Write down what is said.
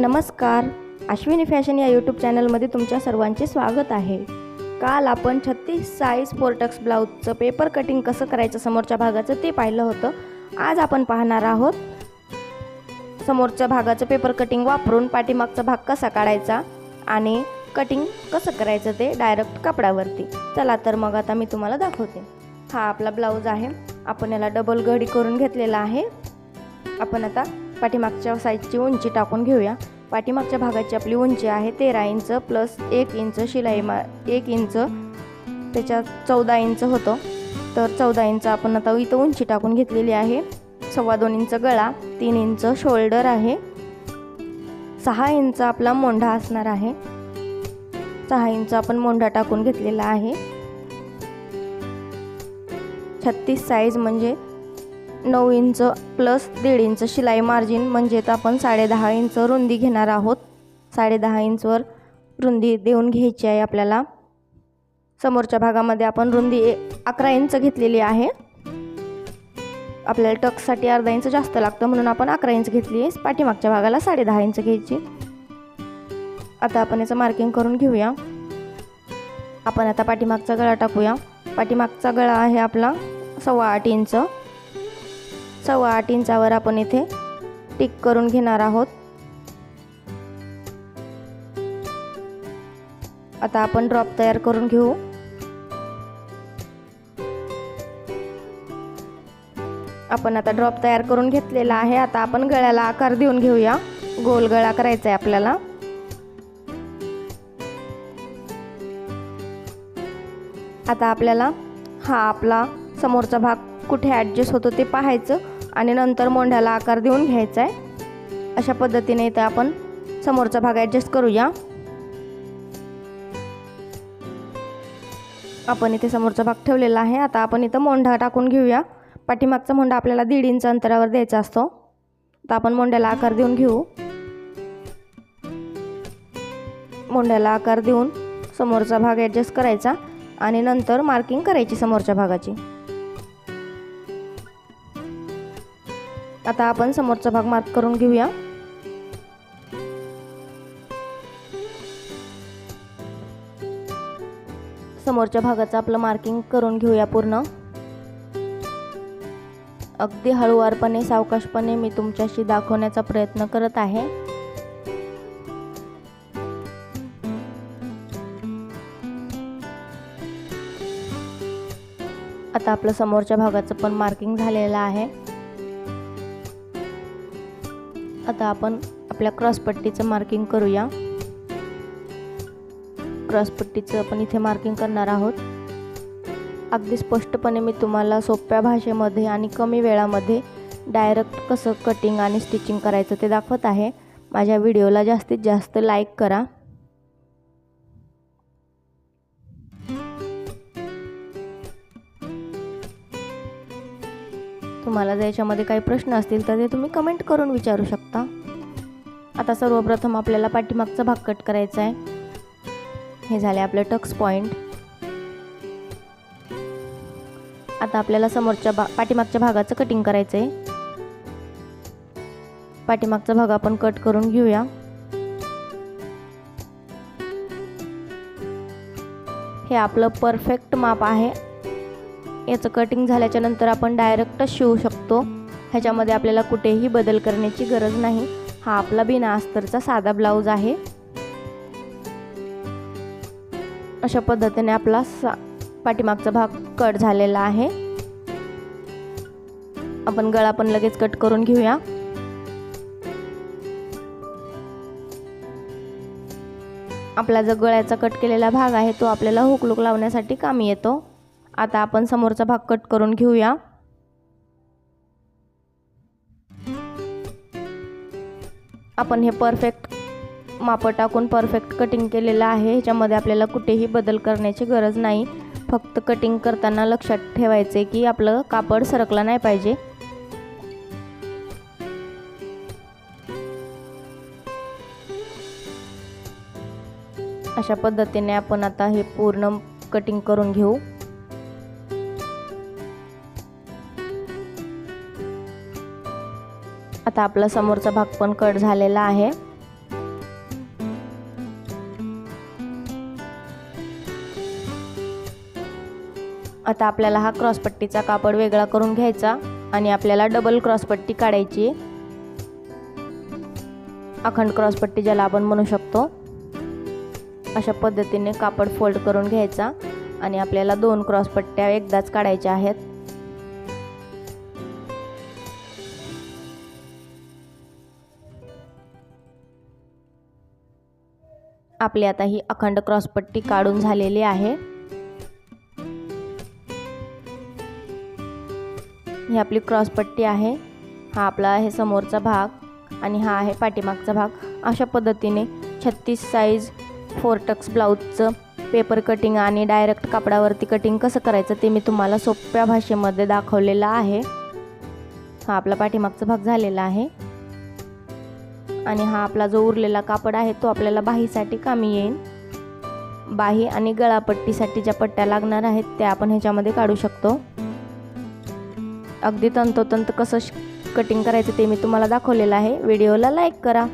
नमस्कार. अश्विनी फॅशन या यूट्यूब चॅनलमध्ये तुमच्या सर्वांचे स्वागत आहे. काल आपण छत्तीस साईज फोर्टक्स ब्लाऊजचं पेपर कटिंग कसं करायचं समोरच्या भागाचं ते पाहिलं होतं. आज आपण पाहणार आहोत. समोरच्या भागाचं पेपर कटिंग वापरून पाठीमागचा भाग कसा काढायचा आणि कटिंग कसं करायचं ते डायरेक्ट कपड्यावरती. चला तर मग आता मी तुम्हाला दाखवते. हा आपला ब्लाऊज आहे. आपण याला डबल घडी करून घेतलेला आहे. आपण आता पाठीमागच्या साईजची उंची टाकून घेऊया. पाठीमागच्या भागाची आपली उंची आहे तेरा इंच प्लस एक इंच शिलाई मा एक इंच त्याच्यात चौदा इंच होतं. तर चौदा इंच आपण आता इथं उंची टाकून घेतलेली आहे. सव्वा दोन इंच गळा तीन इंच शोल्डर आहे. सहा इंच आपला मोंढा असणार आहे. सहा इंच आपण मोंढा टाकून घेतलेला आहे. छत्तीस साईज म्हणजे नऊ इंच प्लस दीड इंच शिलाई मार्जिन म्हणजेच आपण साडेदहा इंच रुंदी घेणार आहोत. साडेदहा इंचवर रुंदी देऊन घ्यायची आहे आपल्याला. समोरच्या भागामध्ये आपण रुंदी ए- अकरा इंच घेतलेली आहे. आपल्याला टक्ससाठी अर्धा इंच जास्त लागतं म्हणून आपण अकरा इंच घेतली आहे. पाठीमागच्या भागाला साडे दहा इंच घ्यायची. आता आपण याचं मार्किंग करून घेऊया. आपण आता पाठीमागचा गळा टाकूया. पाठीमागचा गळा आहे आपला सव्वा आठ इंच. सव्वा आठ इंचावर आपण इथे टिक करून घेणार आहोत. आता आपण ड्रॉप तयार करून घेऊ. आपण आता ड्रॉप तयार करून घेतलेला आहे. आता आपण गळ्याला आकार देऊन घेऊया. गोल गळा करायचा आहे आपल्याला. आता आपल्याला हा आपला समोरचा भाग कुठे ॲडजस्ट होतं ते पाहायचं आणि नंतर मोंढ्याला आकार देऊन घ्यायचा आहे. अशा पद्धतीने इथं आपण समोरचा भाग ॲडजस्ट करूया. आपण इथे समोरचा भाग ठेवलेला आहे. आता आपण इथं मोंढा टाकून घेऊया. पाठीमागचा मोंढा आपल्याला दीड इंच अंतरावर द्यायचा असतो. तर आपण मोंढ्याला आकार देऊन घेऊ. मोंढ्याला आकार देऊन समोरचा भाग ॲडजस्ट करायचा आणि नंतर मार्किंग करायची समोरच्या भागाची. आता आपण समोरचा भाग मार्क करून घेऊया. समोरच्या भागाचं आपलं मार्किंग करून घेऊया पूर्ण. अगदी हळूवारपणे सावकाशपणे मी तुमच्याशी दाखवण्याचा प्रयत्न करत आहे. आता आपलं समोरच्या भागाचं पण मार्किंग झालेलं आहे. आता आपण आपल्या क्रॉसपट्टीचं मार्किंग करूया. क्रॉसपट्टीचं आपण इथे मार्किंग करणार आहोत. अगदी स्पष्टपणे मी तुम्हाला सोप्या भाषेमध्ये आणि कमी वेळामध्ये डायरेक्ट कसं कटिंग आणि स्टिचिंग करायचं ते दाखवत आहे. माझ्या व्हिडिओला जास्तीत जास्त लाईक करा. तुम्हाला जर याच्यामध्ये काही प्रश्न असतील तर ते तुम्ही कमेंट करून विचारू शकता. आता सर्वप्रथम आपल्याला पाठीमागचा भाग कट करायचा आहे. हे झाले आपले टक्स पॉईंट आता आपल्याला समोरच्या भा पाठीमागच्या भागाचं कटिंग करायचं आहे पाठीमागचा भाग आपण कट करून घेऊया. हे आपलं परफेक्ट माप आहे. याचं कटिंग झाल्याच्यानंतर आपण डायरेक्टच शिवू शकतो. ह्याच्यामध्ये आपल्याला कुठेही बदल करण्याची गरज नाही. हा आपला बिना अस्तरचा साधा ब्लाऊज आहे. अशा पद्धतीने आपला सा पाठीमागचा भाग कट झालेला आहे. आपण गळा पण लगेच कट करून घेऊया. आपला जो गळ्याचा कट केलेला भाग आहे तो आपल्याला हुकलूक लावण्यासाठी कामी येतो. आता आपण समोरचा भाग कट करून घेऊया. आपण हे परफेक्ट मापं टाकून परफेक्ट कटिंग केलेलं आहे. ह्याच्यामध्ये आपल्याला कुठेही बदल करण्याची गरज नाही. फक्त कटिंग करताना लक्षात ठेवायचे की आपलं कापड सरकलं नाही पाहिजे. अशा पद्धतीने आपण आता हे पूर्ण कटिंग करून घेऊ. आता आपला समोरचा भाग पण कट झालेला आहे. आता आपल्याला हा क्रॉसपट्टीचा कापड वेगळा करून घ्यायचा आणि आपल्याला डबल क्रॉसपट्टी काढायची. अखंड क्रॉसपट्टी ज्याला आपण म्हणू शकतो. अशा पद्धतीने कापड फोल्ड करून घ्यायचा आणि आपल्याला दोन क्रॉसपट्ट्या एकदाच काढायच्या आहेत. आपली आता ही अखंड क्रॉसपट्टी काढून झालेली आहे. ही आपली क्रॉसपट्टी आहे. हा आपला आहे समोरचा भाग आणि हा आहे पाठीमागचा भाग. अशा पद्धतीने छत्तीस साईज फोर टक्स ब्लाऊजचं पेपर कटिंग आणि डायरेक्ट कापडावरती कटिंग कसं करायचं ते मी तुम्हाला सोप्या भाषेमध्ये दाखवलेलं आहे. हा आपला पाठीमागचा भाग झालेला आहे. आणि हा आपला जो उरलेला कापड आहे तो आपल्याला बाहीसाठी कामी येईल बाही आणि गळापट्टीसाठी ज्या पट्ट्या लागणार आहेत त्या आपण ह्याच्यामध्ये काढू शकतो. अगदी तंतोतंत कसं कटिंग करायचं ते मी तुम्हाला दाखवलेलं आहे. व्हिडिओला लाईक करा.